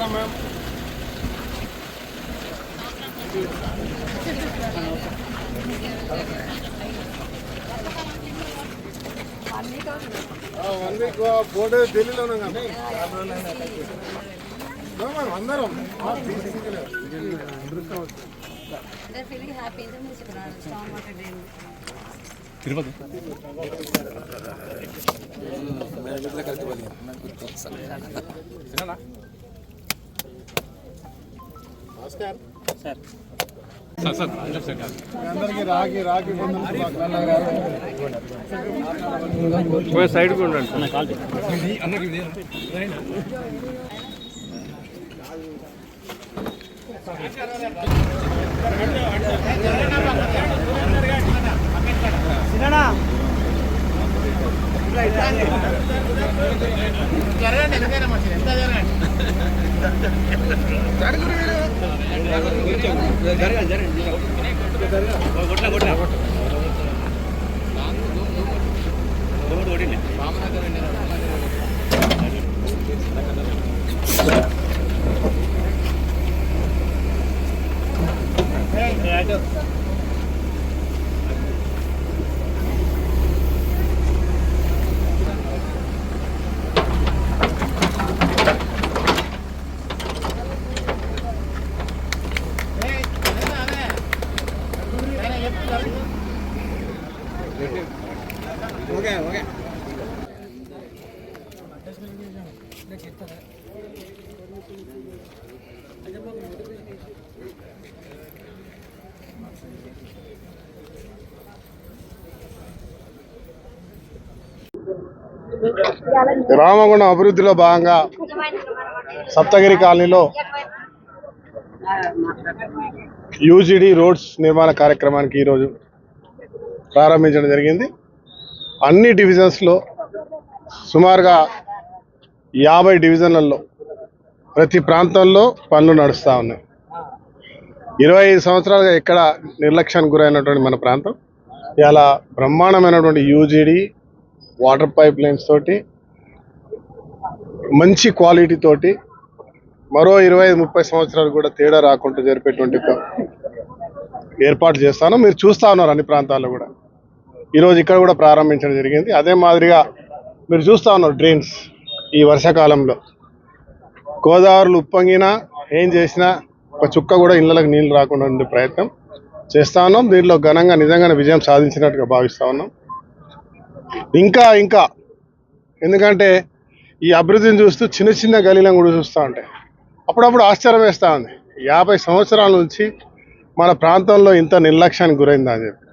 నమస్కారం ma'am one week board ఢిల్లీలో కానీ కదా. అందరం. తిరుపతి? నమస్కారం సార్ సైడ్ ఉండండి Yeah, I do. అందరికి రాగి రామగుండం అభివృద్ధిలో భాగంగా సప్తగిరి కాలనీలో యూజీడీ రోడ్స్ నిర్మాణ కార్యక్రమానికి ఈరోజు ప్రారంభించడం జరిగింది. అన్ని డివిజన్స్లో సుమారుగా యాభై డివిజన్లలో ప్రతి ప్రాంతంలో పనులు నడుస్తూ ఉన్నాయి. ఇరవై ఐదు సంవత్సరాలుగా ఎక్కడ నిర్లక్ష్యానికి గురైనటువంటి మన ప్రాంతం. ఇలా బ్రహ్మాండమైనటువంటి యూజీడీ వాటర్ పైప్ లైన్స్ తోటి మంచి క్వాలిటీ తోటి మరో ఇరవై ఐదు ముప్పై సంవత్సరాలు కూడా తేడా రాకుండా జరిపేటువంటి ఏర్పాటు చేస్తాను. మీరు చూస్తూ ఉన్నారు అన్ని ప్రాంతాల్లో కూడా. ఈరోజు ఇక్కడ కూడా ప్రారంభించడం జరిగింది. అదే మాదిరిగా మీరు చూస్తూ ఉన్నారు డ్రైన్స్ ఈ వర్షాకాలంలో. గోదావరిలు ఉప్పొంగినా ఏం చేసినా ఒక చుక్క కూడా ఇళ్ళలకు నీళ్ళు రాకుండా ఉండే ప్రయత్నం చేస్తూ ఉన్నాం. దీనిలో ఘనంగా నిజంగానే విజయం సాధించినట్టుగా భావిస్తూ ఉన్నాం. ఇంకా ఇంకా. ఎందుకంటే ఈ అభివృద్ధిని చూస్తూ చిన్న చిన్న గలీలను కూడా చూస్తూ ఉంటాయి. అప్పుడప్పుడు ఆశ్చర్యం వేస్తూ ఉంది. యాభై సంవత్సరాల నుంచి మన ప్రాంతంలో ఇంత నిర్లక్ష్యానికి గురైందా అని చెప్పి.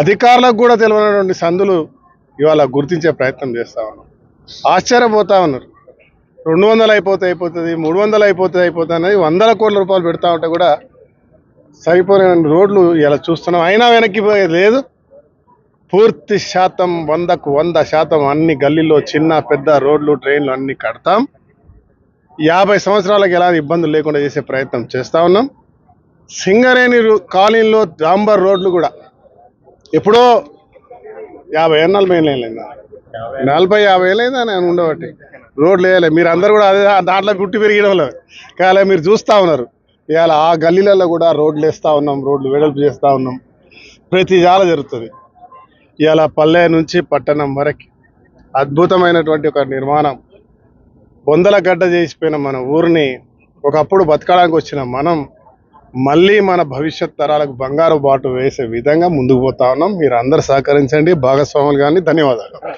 అధికారులకు కూడా తెలియనటువంటి సందులు ఇవాళ గుర్తించే ప్రయత్నం చేస్తా ఉన్నాం ఆశ్చర్యపోతా ఉన్నారు. రెండు వందలు అయిపోతే అయిపోతుంది మూడు వందలు అయిపోతే అయిపోతుంది అనేది వందల కోట్ల రూపాయలు పెడతా ఉంటే కూడా సరిపోయిన రోడ్లు ఇలా చూస్తున్నాం. అయినా వెనక్కి పోయేది లేదు. పూర్తి శాతం వందకు వంద శాతం అన్ని గల్లీలో చిన్న పెద్ద రోడ్లు ట్రైన్లు అన్నీ కడతాం. యాభై సంవత్సరాలకు ఎలాంటి ఇబ్బందులు లేకుండా చేసే ప్రయత్నం చేస్తా ఉన్నాం. సింగరేణి కాలనీలో డాంబర్ రోడ్లు కూడా. ఎప్పుడో యాభై ఏళ్ళ మేలైందా నలభై యాభై ఏళ్ళైందా నేను ఉండబట్టి. రోడ్లు వేయలే. మీరు అందరు కూడా అదే దాంట్లో పుట్టి పెరిగిన కానీ మీరు చూస్తూ ఉన్నారు. ఇవాళ ఆ గల్లీలలో కూడా రోడ్లు వేస్తూ ఉన్నాం రోడ్లు వెడల్పు చేస్తూ ఉన్నాం. ప్రతి జాల జరుగుతుంది. ఇవాళ పల్లె నుంచి పట్టణం వరకు అద్భుతమైనటువంటి ఒక నిర్మాణం. బొందల గడ్డ చేసిపోయిన మన ఊరిని ఒకప్పుడు బతకడానికి వచ్చిన మనం మళ్ళీ మన భవిష్యత్ తరాలకు బంగారు బాటు వేసే విధంగా ముందుకు పోతా ఉన్నాం. మీరు అందరు సహకరించండి. భాగస్వాములు కానీ ధన్యవాదాలు.